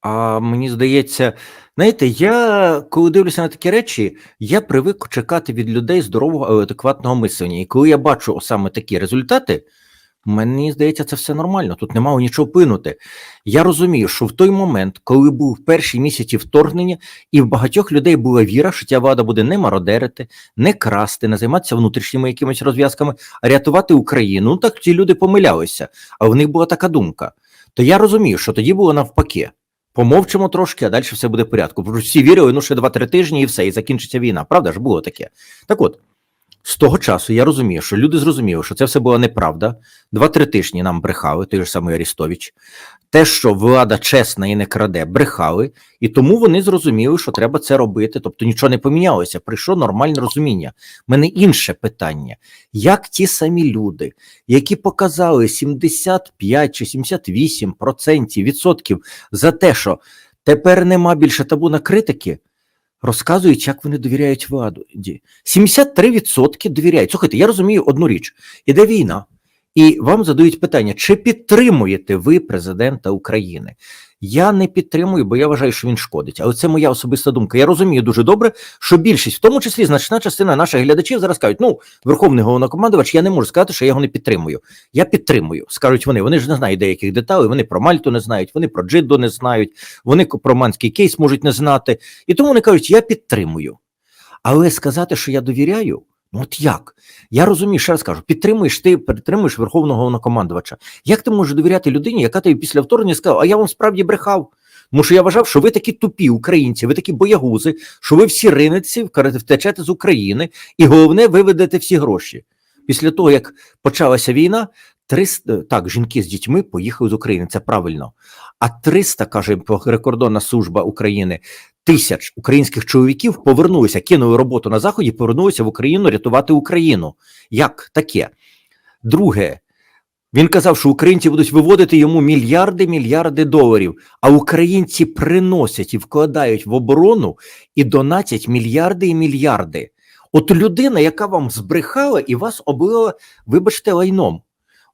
А мені здається, знаєте, я коли дивлюся на такі речі, я привик чекати від людей здорового, адекватного мислення. І коли я бачу саме такі результати, мені здається, це все нормально. Тут немає нічого пинути. Я розумію, що в той момент, коли був перші місяці вторгнення, і в багатьох людей була віра, що ця влада буде не мародерити, не красти, не займатися внутрішніми якимись розв'язками, а рятувати Україну. Ну так ці люди помилялися, а в них була така думка. То я розумію, що тоді було навпаки. Помовчимо трошки, а далі все буде в порядку. Бо всі вірили, ну ще 2-3 тижні і все, і закінчиться війна. Правда ж було таке? Так от, з того часу я розумію, що люди зрозуміли, що це все була неправда. Два-три тижні нам брехали, той же самий Арістович. Те, що влада чесна і не краде, брехали, і тому вони зрозуміли, що треба це робити. Тобто нічого не помінялося. Прийшло нормальне розуміння. Мене інше питання: як ті самі люди, які показали 75 чи 78 процентів відсотків за те, що тепер нема більше табу на критики, розказують, як вони довіряють владі. 73% довіряють. Слухайте, я розумію одну річ: іде війна, і вам задають питання, чи підтримуєте ви президента України? Я не підтримую, бо я вважаю, що він шкодить. Але це моя особиста думка. Я розумію дуже добре, що більшість, в тому числі значна частина наших глядачів, зараз кажуть, ну, верховний головнокомандувач, я не можу сказати, що я його не підтримую. Я підтримую, скажуть вони. Вони ж не знають деяких деталей, вони про Мальту не знають, вони про Джидду не знають, вони про манський кейс можуть не знати. І тому вони кажуть, я підтримую. Але сказати, що я довіряю. Ну от як? Я розумію, ще раз кажу, підтримуєш ти, підтримуєш верховного головнокомандувача. Як ти можеш довіряти людині, яка тобі після вторгнення сказала, а я вам справді брехав? Тому що я вважав, що ви такі тупі українці, ви такі боягузи, що ви всі ринеці, втечете з України, і головне, виведете всі гроші. Після того, як почалася війна, 300, так, жінки з дітьми поїхали з України, це правильно. А 300, каже прикордонна служба України, тисяч українських чоловіків повернулися, кинули роботу на заході, повернулися в Україну рятувати Україну. Як таке? Друге, він казав, що українці будуть виводити йому мільярди мільярди доларів, а українці приносять і вкладають в оборону і донатять мільярди і мільярди. От людина, яка вам збрехала і вас облила, вибачте, лайном.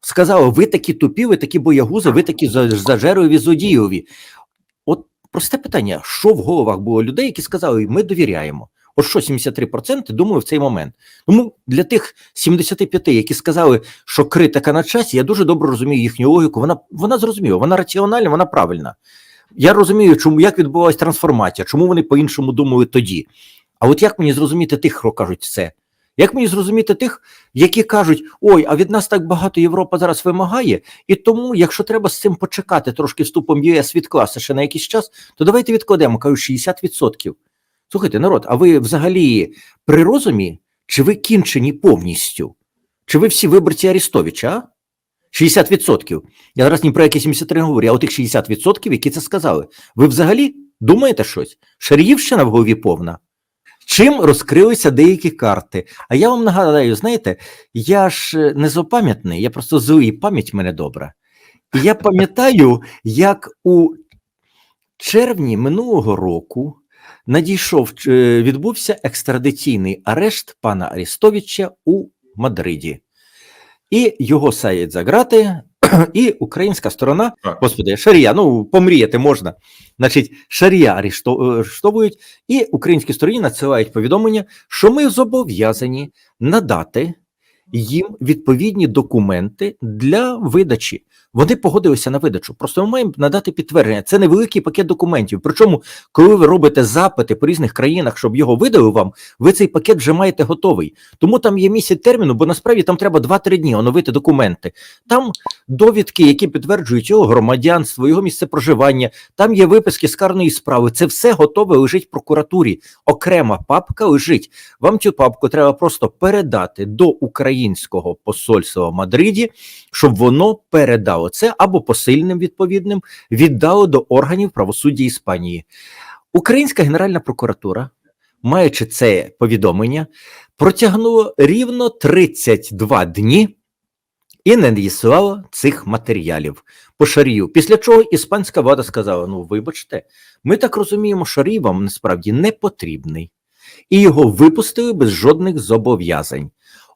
Сказала, ви такі тупі, ви такі боягузи, ви такі зажерові злодієві. Просте питання: що в головах було людей, які сказали, ми довіряємо. От що 73% думаю в цей момент. Тому для тих 75, які сказали, що критика на часі, я дуже добре розумію їхню логіку. Вона вона зрозуміла, вона раціональна, вона правильна. Я розумію, чому як відбувалася трансформація, чому вони по-іншому думали тоді. А от як мені зрозуміти тих, хто кажуть це? Як мені зрозуміти тих, які кажуть, ой, а від нас так багато Європа зараз вимагає, і тому, якщо треба з цим почекати трошки вступом ЄС відкласти ще на якийсь час, то давайте відкладемо, кажуть, 60%. Слухайте, народ, а ви взагалі при розумі, чи ви кінчені повністю? Чи ви всі виборці Арістовича? а? 60%. Я зараз ні про які 73 не говорю, а отих 60%, які це сказали. Ви взагалі думаєте щось? Шаріївщина в голові повна? Чим розкрилися деякі карти? А я вам нагадаю, знаєте, я ж не злопам'ятний, я просто злий, пам'ять мене добра. І я пам'ятаю, як у червні минулого року надійшов, е, відбувся екстрадиційний арешт пана Арістовича у Мадриді, і його сають за грати, і українська сторона, господи, шарія, ну помріяти можна. Значить, шарія арештовують, і українській стороні надсилають повідомлення, що ми зобов'язані надати їм відповідні документи для видачі. Вони погодилися на видачу. Просто ми маємо надати підтвердження. Це невеликий пакет документів. Причому, коли ви робите запити по різних країнах, щоб його видали вам, ви цей пакет вже маєте готовий. Тому там є місяць терміну, бо насправді там треба 2-3 дні оновити документи. Там довідки, які підтверджують його громадянство, його місце проживання. Там є виписки з карної справи. Це все готове лежить в прокуратурі. Окрема папка лежить. Вам цю папку треба просто передати до українського посольства в Мадриді, щоб воно передало це або посильним відповідним віддало до органів правосуддя Іспанії. Українська Генеральна прокуратура, маючи це повідомлення, протягнула рівно 32 дні і не надіслала цих матеріалів по шарію. Після чого іспанська влада сказала: ну, вибачте, ми так розуміємо, шарій вам насправді не потрібний. І його випустили без жодних зобов'язань.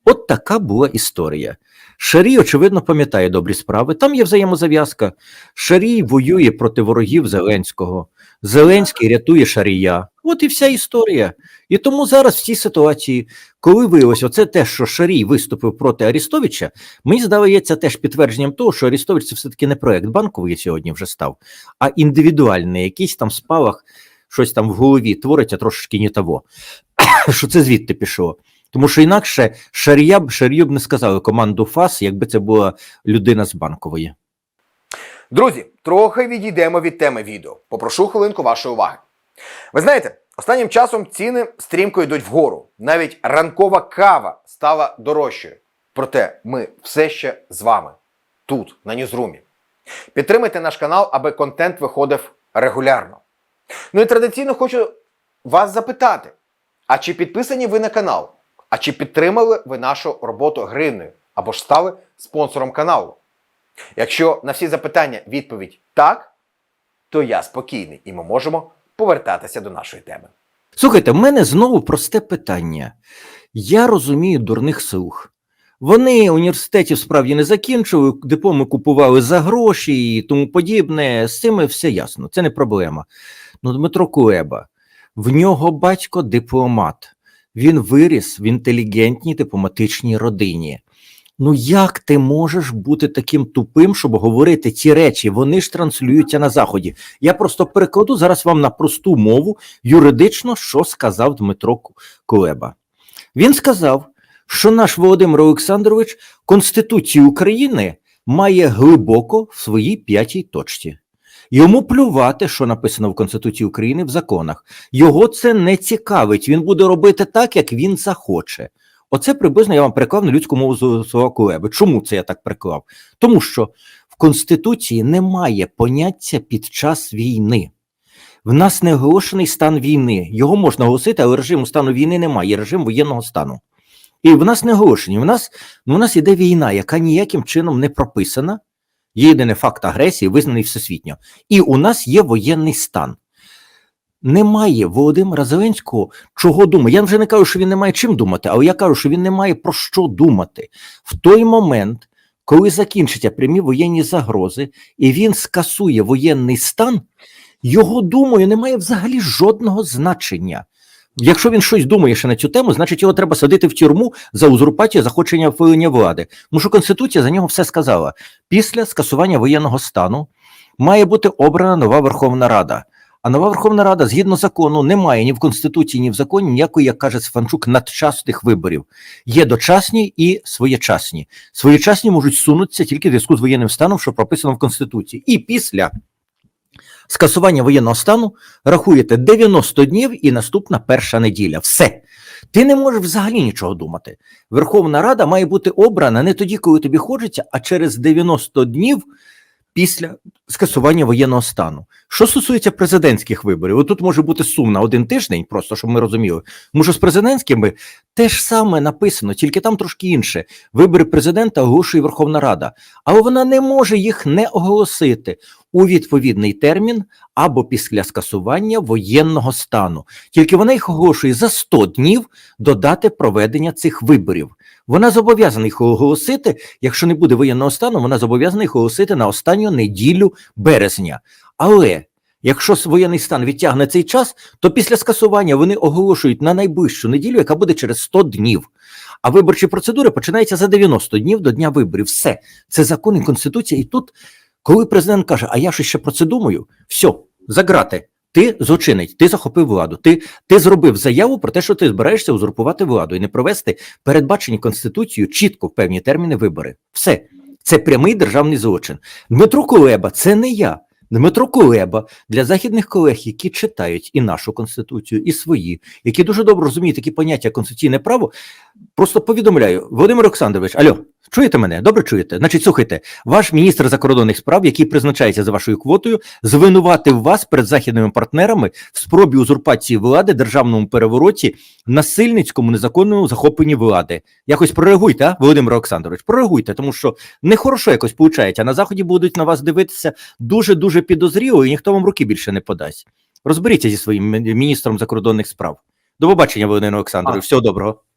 От така була історія. Шарій, очевидно, пам'ятає добрі справи. Там є взаємозав'язка. Шарій воює проти ворогів Зеленського. Зеленський рятує Шарія. От і вся історія. І тому зараз в цій ситуації, коли виявилось оце те, що Шарій виступив проти Арістовича, мені здається теж підтвердженням того, що Арістович це все-таки не проект банковий сьогодні вже став, а індивідуальний, якийсь там спалах, щось там в голові твориться трошечки не того. що це звідти пішло. Тому що інакше Шарія б Шарію б не сказали команду ФАС, якби це була людина з банкової. Друзі, трохи відійдемо від теми відео. Попрошу хвилинку вашої уваги. Ви знаєте, останнім часом ціни стрімко йдуть вгору. Навіть ранкова кава стала дорожчою. Проте ми все ще з вами тут, на Ньюзрумі. Підтримайте наш канал, аби контент виходив регулярно. Ну і традиційно хочу вас запитати: а чи підписані ви на канал? А чи підтримали ви нашу роботу гривнею або ж стали спонсором каналу? Якщо на всі запитання відповідь так, то я спокійний і ми можемо повертатися до нашої теми. Слухайте, в мене знову просте питання. Я розумію дурних слух. Вони університетів справді не закінчили, дипломи купували за гроші і тому подібне. З цим все ясно, це не проблема. Ну, Дмитро Кулеба, в нього батько дипломат. Він виріс в інтелігентній дипломатичній родині. Ну як ти можеш бути таким тупим, щоб говорити ці речі? Вони ж транслюються на заході. Я просто перекладу зараз вам на просту мову юридично, що сказав Дмитро Кулеба. Він сказав, що наш Володимир Олександрович Конституцію України має глибоко в своїй п'ятій точці. Йому плювати, що написано в Конституції України в законах. Його це не цікавить. Він буде робити так, як він захоче. Оце приблизно я вам переклав на людську мову з свого Кулеби. Чому це я так переклав? Тому що в Конституції немає поняття під час війни. В нас не оголошений стан війни. Його можна оголосити, але режиму стану війни немає, є режим воєнного стану. І в нас не оголошені. В нас, ну, у нас іде війна, яка ніяким чином не прописана. Єдиний факт агресії, визнаний всесвітньо. І у нас є воєнний стан. Немає Володимира Зеленського чого думати. Я вже не кажу, що він не має чим думати, але я кажу, що він не має про що думати. В той момент, коли закінчаться прямі воєнні загрози, і він скасує воєнний стан, його думаю, немає взагалі жодного значення. Якщо він щось думає ще на цю тему, значить його треба садити в тюрму за узурпацію захоплення впливання влади. Тому що Конституція за нього все сказала. Після скасування воєнного стану має бути обрана нова Верховна Рада. А нова Верховна Рада, згідно закону, не має ні в Конституції, ні в законі ніякої, як каже Стефанчук, надчасних виборів. Є дочасні і своєчасні. Своєчасні можуть сунутися тільки в зв'язку з воєнним станом, що прописано в Конституції. І після скасування воєнного стану рахуєте 90 днів і наступна перша неділя. Все. Ти не можеш взагалі нічого думати. Верховна Рада має бути обрана не тоді, коли тобі хочеться, а через 90 днів після скасування воєнного стану. Що стосується президентських виборів, тут може бути сум на один тиждень, просто щоб ми розуміли. Тому що з президентськими те ж саме написано, тільки там трошки інше. Вибори президента оголошує Верховна Рада, але вона не може їх не оголосити у відповідний термін або після скасування воєнного стану. Тільки вона їх оголошує за 100 днів до дати проведення цих виборів. Вона зобов'язана їх оголосити. Якщо не буде воєнного стану, вона зобов'язана їх оголосити на останню неділю березня. Але якщо воєнний стан відтягне цей час, то після скасування вони оголошують на найближчу неділю, яка буде через 100 днів. А виборчі процедури починаються за 90 днів до дня виборів. Все це закон і конституція. І тут, коли президент каже, а я щось ще про це думаю, все, заграти. Ти злочинець, ти захопив владу. Ти, ти зробив заяву про те, що ти збираєшся узурпувати владу і не провести передбачені конституцією чітко в певні терміни вибори. Все це прямий державний злочин. Дмитро Кулеба, це не я. Дмитро Кулеба для західних колег, які читають і нашу конституцію, і свої, які дуже добре розуміють такі поняття конституційне право. Просто повідомляю, Володимир Олександрович, алло, чуєте мене? Добре чуєте? Значить, слухайте, ваш міністр закордонних справ, який призначається за вашою квотою, звинуватив вас перед західними партнерами в спробі узурпації влади, державному перевороті, насильницькому незаконному захопленні влади. Якось прореагуйте, а, Володимир Олександрович, прореагуйте, тому що нехорошо якось получається. А на заході будуть на вас дивитися дуже дуже підозріло, і ніхто вам руки більше не подасть. Розберіться зі своїм міністром закордонних справ. До побачення, Володимир Олександрович. Всього доброго.